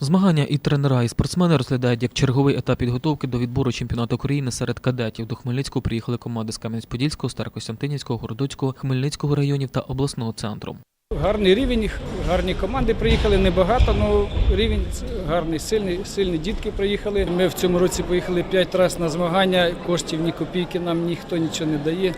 Змагання і тренера, і спортсмени розглядають як черговий етап підготовки до відбору чемпіонату України серед кадетів. До Хмельницького приїхали команди з Кам'янець-Подільського, Старокостянтинівського, Городоцького, Хмельницького районів та обласного центру. Гарний рівень, гарні команди приїхали, небагато, але рівень гарний, сильний, сильні дітки приїхали. Ми в цьому році поїхали 5 разів на змагання, коштів ні копійки нам ніхто нічого не дає.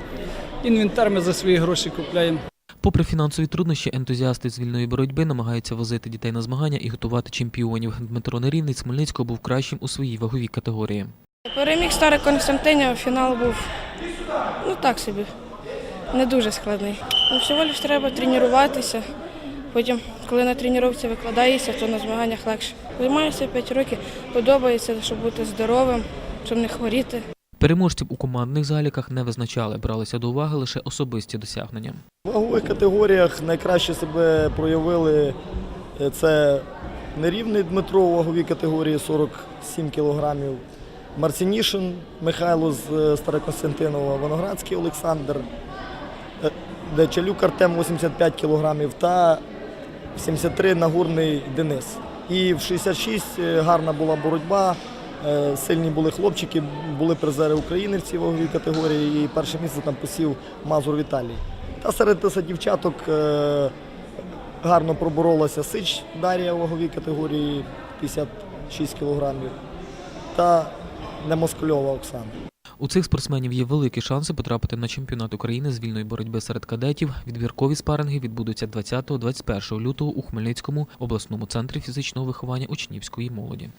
Інвентар ми за свої гроші купляємо. Попри фінансові труднощі, ентузіасти з вільної боротьби намагаються возити дітей на змагання і готувати чемпіонів. Дмитро Нерівний з Хмельницького був кращим у своїй ваговій категорії. Переміг старий Константинів, фінал був ну так собі, не дуже складний. Ну, всього лиш треба тренуватися. Потім, коли на тренувці викладаєшся, то на змаганнях легше. Займаюся 5 років, подобається, щоб бути здоровим, щоб не хворіти. Переможців у командних заліках не визначали, бралися до уваги лише особисті досягнення. В вагових категоріях найкраще себе проявили е, це нерівний Дмитро у ваговій категорії 47 кілограмів, Марцінішин Михайло з е, Старокостянтинова, Виноградський Олександр, е, Дечалюк Артем 85 кілограмів та 73 Нагурний Денис. І в 66 е, гарна була боротьба. Е, Сильні були хлопчики, були призери України в цій ваговій категорії. І перше місце там посів Мазур Віталій. Та серед тиса дівчаток е, гарно проборолася Сич Дар'я у ваговій категорії 56 кілограмів та Немоскальова Оксана. У цих спортсменів є великі шанси потрапити на чемпіонат України з вільної боротьби серед кадетів. Відбіркові спаринги відбудуться 20-21 лютого у Хмельницькому обласному центрі фізичного виховання учнівської молоді.